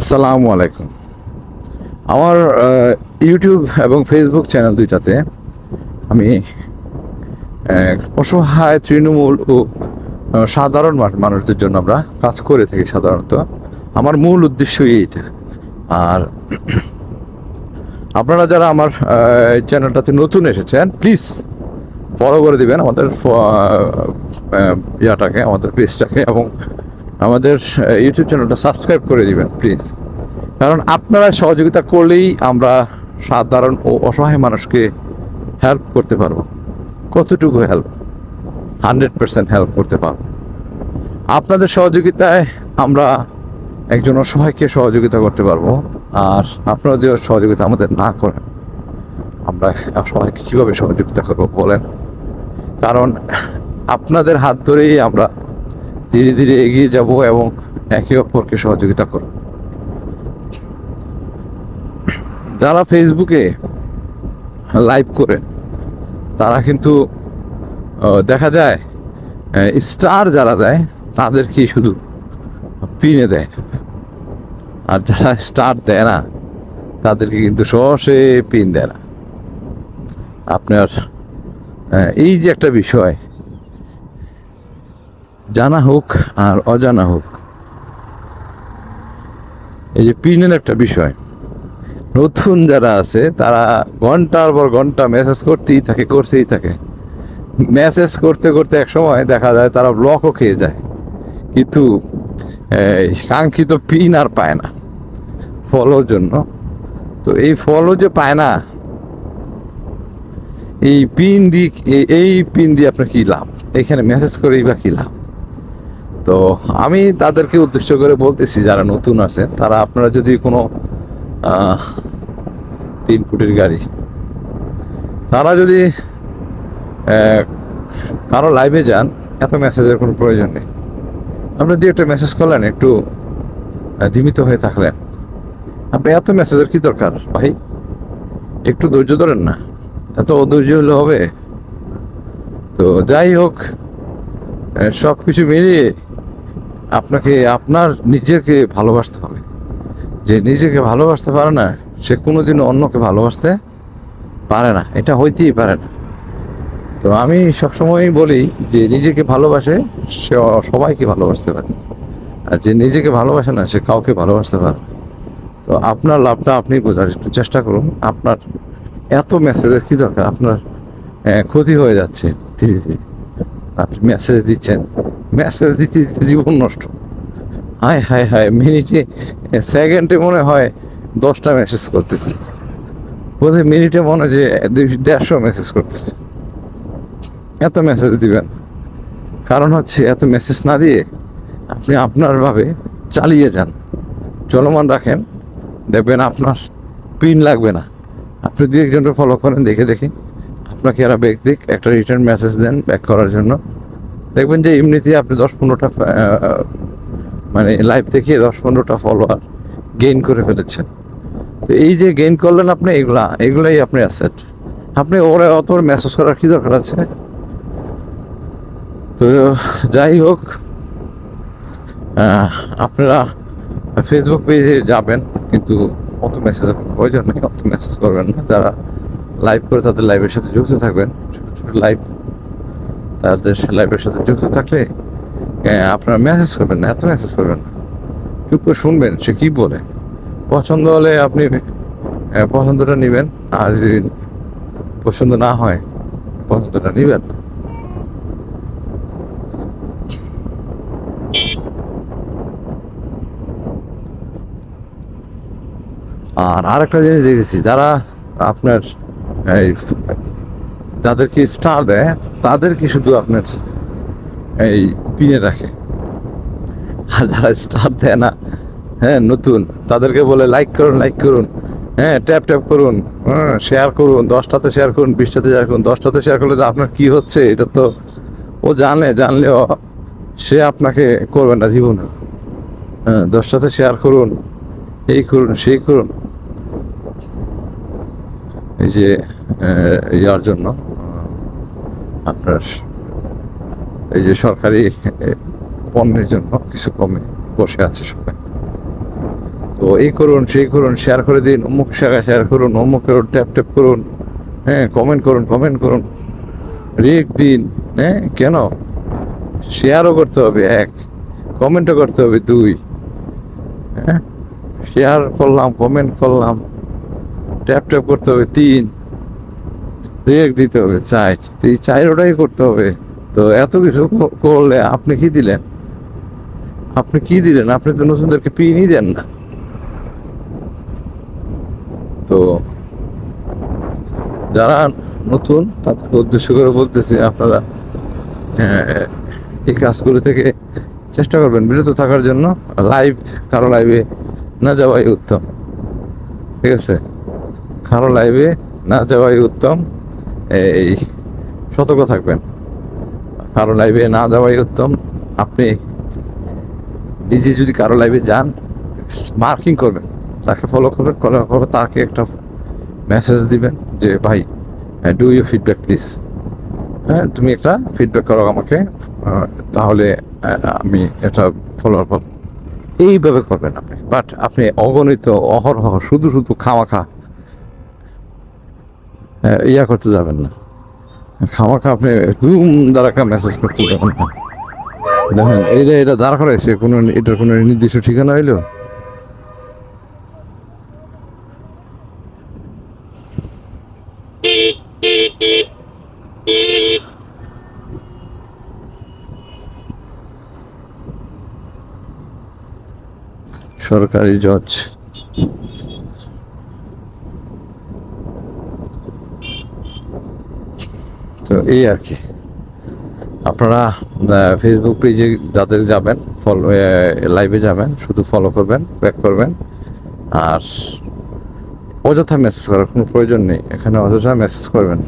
আসসালামু আলাইকুম। আমার ইউটিউব এবং ফেসবুক চ্যানেল দুইটাতে আমি অসহায় তৃণমূল ও সাধারণ মানুষদের জন্য আমরা কাজ করে থাকি সাধারণত। আমার মূল উদ্দেশ্যই এইটা। আর আপনারা যারা আমার চ্যানেলটাতে নতুন এসেছেন প্লিজ ফলো করে দিবেন আমাদের ইয়াটাকে, আমাদের পেজটাকে এবং আমাদের ইউটিউব চ্যানেলটা সাবস্ক্রাইব করে দিবেন প্লিজ কারণ আপনারা সহযোগিতা করলেই আমরা সাধারণ ও অসহায় মানুষকে হেল্প করতে পারব। কতটুকু হেল্প হান্ড্রেড পার্সেন্ট হেল্প করতে পারব। আপনাদের সহযোগিতায় আমরা একজন অসহায়কে সহযোগিতা করতে পারব, আর আপনারা যে সহযোগিতা আমাদের না করেন, আমরা অসহায়কে কীভাবে সহযোগিতা করব বলেন? কারণ আপনাদের হাত ধরেই আমরা ধীরে ধীরে এগিয়ে যাব এবং একে অপরকে সহযোগিতা করব। যারা ফেসবুকে লাইভ করে তারা কিন্তু দেখা যায় স্টার যারা দেয় তাদেরকে শুধু পিনে দেয়। আর যারা স্টার দেয় না, তাদেরকে কিন্তু সহসে পিন দেয় না। আপনার এই যে একটা বিষয় জানা হোক আর অজানা হোক। এই যে পিনের একটা বিষয়। নতুন যারা আছে, তারা ঘণ্টার পর ঘণ্টা মেসেজ করতেই থাকে করতেই থাকে। মেসেজ করতে করতে এক সময় দেখা যায় তারা ব্লকও খেয়ে যায়। কিন্তু কাঙ্ক্ষিত পিন আর পায় না। ফলোর জন্য। তো এই ফলো যে পায় না, এই পিন দিয়ে এই পিন দিয়ে আপনার কি লাভ? এখানে মেসেজ করেই বা কি লাভ? তো আমি তাদেরকে উদ্দেশ্য করে বলতেছি, যারা নতুন আছে, তারা আপনারা যদি কোনো তিন ফুটের গাড়ি, তারা যদি কারও লাইভে যান, এত মেসেজের কোনো প্রয়োজন নেই। আপনি যে একটা মেসেজ করলেন, একটু জীবিত হয়ে থাকলেন। আপনি এত মেসেজের কি দরকার ভাই? একটু ধৈর্য ধরেন না। এত অধৈর্য হলে হবে। তো যাই হোক সব কিছু মিলিয়ে আপনাকে, আপনার নিজেকে ভালোবাসতে হবে। যে নিজেকে ভালোবাসতে পারে না, সে কোনোদিনও অন্যকে ভালোবাসতে পারে না। এটা হইতেই পারে না। তো আমি সবসময়ই বলি যে নিজেকে ভালোবাসে, সে সবাইকে ভালোবাসতে পারে। আর যে নিজেকে ভালোবাসে না, সে কাউকে ভালোবাসতে পারে তো আপনার লাভটা আপনি বোঝার একটু চেষ্টা করুন। আপনার এত মেসেজের কী দরকার? আপনার ক্ষতি হয়ে যাচ্ছে। ধীরে ধীরে। আপনি মেসেজ দিচ্ছেন। মেসেজ দিতে দিতে জীবন নষ্ট। হায় হায় হায়, মিনিটে সেকেন্ডে মনে হয় দশটা মেসেজ করতেছে। বোধহয় মিনিটে মনে হয় যে দেড়শো মেসেজ করতেছে। এত মেসেজ দিবেন। কারণ হচ্ছে এত মেসেজ না দিয়ে আপনি আপনার ভাবে চালিয়ে যান। চলমান রাখেন। দেখবেন আপনার পিন লাগবে না। আপনি দু একজনকে ফলো করেন, দেখে দেখে। আপনাকে এরা ব্যাক দিক, একটা রিটার্ন মেসেজ দেন ব্যাক করার জন্য। দেখবেন যে এমনিতেই আপনি দশ পনেরোটা মানে লাইভ থেকে দশ পনেরোটা ফলোয়ার গেইন করে ফেলেছেন। তো এই যে গেইন করলেন আপনি, এগুলা, এগুলাই আপনি অ্যাসেট আপনি ওরা অত মেসেজ করার কি দরকার আছে? তো যাই হোক আপনারা ফেসবুক পেজে যাবেন, কিন্তু অত মেসেজ প্রয়োজন নেই, অত মেসেজ করবেন না। যারা লাইভ করে তাদের লাইভের সাথে যুক্ত থাকবেন, ছোটো ছোটো লাইভ তাদের লাইভের সাথে যুক্ত থাকলে আহ, আপনারা মেসেজ করবেন না এত মেসেজ করবেন না। চুপ করে শুনবেন সে কী বলে? পছন্দ হলে আপনি আহ, পছন্দটা নেবেন আর যদি পছন্দ না হয় পছন্দটা নেবেন আর আরেকটা জিনিস দেখেছি যারা আপনার এই যাদেরকে স্টার দেয় তাদেরকে শুধু আপনার এই পিনে রাখে। আর যারা স্টার দেয় না হ্যাঁ নতুন, তাদেরকে বলে লাইক করুন লাইক করুন হ্যাঁ ট্যাপ ট্যাপ করুন হ্যাঁ শেয়ার করুন, দশটাতে শেয়ার করুন, বিশটাতে শেয়ার করুন, দশটাতে শেয়ার করলে আপনার কি হচ্ছে? এটা তো ও জানে, জানলেও সে আপনাকে করবে না জীবনে। হ্যাঁ দশটাতে শেয়ার করুন, এই করুন, সেই করুন। এই যে ইয়ার জন্য আপনার এই যে সরকারি পণ্যের জন্য কিছু কমে বসে আছে সবাই। তো এই করুন, সেই করুন শেয়ার করে দিন, অমুক জায়গায় শেয়ার করুন, অমুক করুন ট্যাপ ট্যাপ করুন হ্যাঁ কমেন্ট করুন কমেন্ট করুন রেক দিন হ্যাঁ কেন? শেয়ারও করতে হবে, এক। কমেন্টও করতে হবে, দুই। হ্যাঁ শেয়ার করলাম কমেন্ট করলাম ট্যাপ ট্যাপ করতে হবে, তিন। রেক দিতে হবে, চাই। তো এই চার ওটাই করতে হবে। তো এত কিছু করলে আপনি কি দিলেন? আপনি কি দিলেন? আপনি তো নতুনদেরকে পিনই দেন না। তো যারা নতুন, তাদেরকে উদ্দেশ্য করে বলতেছি আপনারা এই কাজগুলো থেকে চেষ্টা করবেন বিরত থাকার জন্য। লাইভ কারও লাইভে না যাওয়াই উত্তম। ঠিক আছে? কারও লাইভে না যাওয়াই উত্তম। এই সতর্ক থাকবেন। কারও লাইভে না যাওয়াই উত্তম। আপনি নিজে যদি কারও লাইভে যান মার্কিং করবেন তাকে ফলো করবেন করার পর তাকে একটা মেসেজ দিবেন যে ভাই ডু ইউ ফিডব্যাক প্লিজ হ্যাঁ তুমি একটা ফিডব্যাক করো আমাকে তাহলে আমি এটা ফলোয়ার পাবো এইভাবে করবেন আপনি। বাট আপনি অগণিত অহরহ শুধু শুধু খামাখা আহ, ইয়া করতে যাবেন না। খামাখা আপনি ধুম দ্বারা মেসেজ করতে যাবেন না। দেখেন, এইটা এটা দাঁড় করাইছে, কোনো এটার কোনো নির্দিষ্ট ঠিকানা হইল? সরকারি জজ। তো এই আর কি। আপনারা ফেসবুক পেজে যাদের যাবেন ফলো লাইভে যাবেন, শুধু ফলো করবেন ব্যাক করবেন। আর অযথা মেসেজ করার কোনো প্রয়োজন নেই। এখানে অযথা মেসেজ করবেন।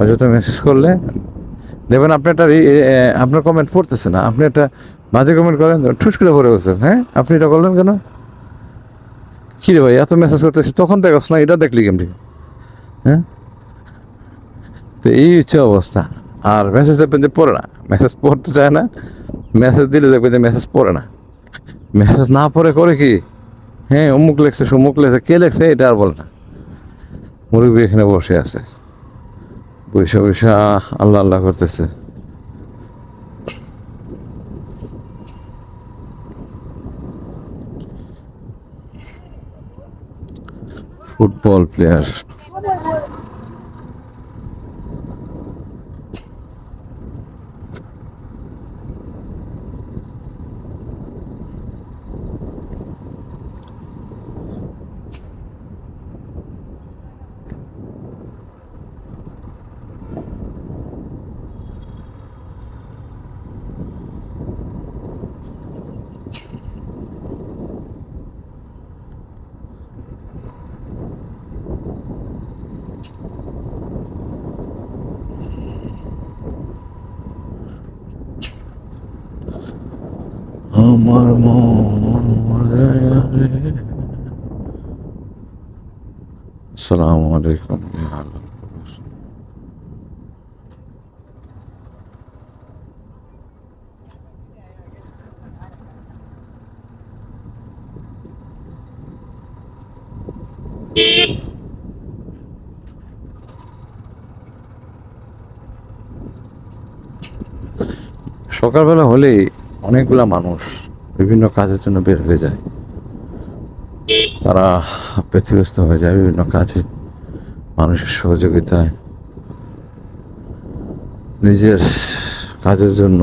অযথা মেসেজ করলে দেখবেন আপনি একটা আপনার কমেন্ট পড়তেছে না। আপনি একটা মাঝে কমেন্ট করেন, ঠুস করে পড়ে গেছেন হ্যাঁ? আপনি এটা করলেন কেন? কী রে ভাই, এত মেসেজ করতেছি, তখন দেখছ না, এটা দেখলি কেমনি? হ্যাঁ? তো এই হচ্ছে অবস্থা। আর মেসেজ দেখবেন যে পড়ে না। মেসেজ পড়তে চায় না। মেসেজ দিলে দেখবেন যে মেসেজ পড়ে না। মেসেজ না পড়ে করে কি? হ্যাঁ অমুক লেখছে, সমুক লেখছে। কে লেখছে এটা আর বলে না। মুরগি এখানে বসে আছে। পয়সা বৈশা আল্লাহ আল্লাহ করতেছে। ফুটবল প্লেয়ার আমার মন আসসালামু আলাইকুম সকালবেলা হলেই অনেকগুলা মানুষ বিভিন্ন কাজের জন্য বের হয়ে যায়। তারা ব্যতিব্যস্ত হয়ে যায় বিভিন্ন কাজে, মানুষের সহযোগিতায়। নিজের কাজের জন্য,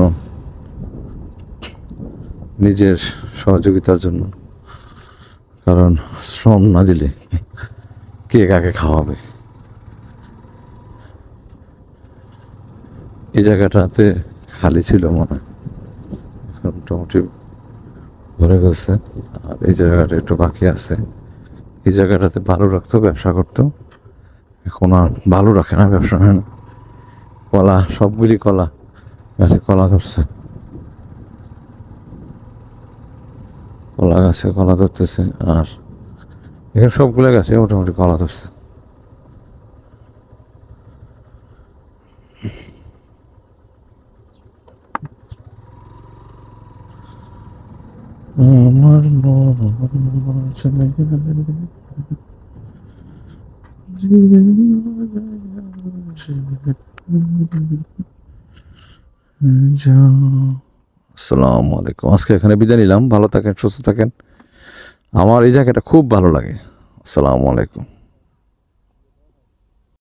নিজের সহযোগিতার জন্য। কারণ শ্রম না দিলে কে কাকে খাওয়াবে? এই জায়গাটাতে খালি ছিল মনে হয়। মোটামুটি ভরে গেছে আর এই জায়গাটা একটু বাকি আছে। এই জায়গাটাতে ভালো রাখতো, ব্যবসা করতো। এখন আর ভালো রাখে না, ব্যবসা হয় না। কলা, সবগুলি কলা গাছে কলা ধরছে। কলা গাছে কলা ধরতেছে, আর এখানে সবগুলো গাছে মোটামুটি কলা ধরছে আমার আসসালামু আলাইকুম। আজকে এখানে বিদায় নিলাম। ভালো থাকেন, সুস্থ থাকেন। আমার এই জায়গাটা খুব ভালো লাগে। আসসালামু আলাইকুম।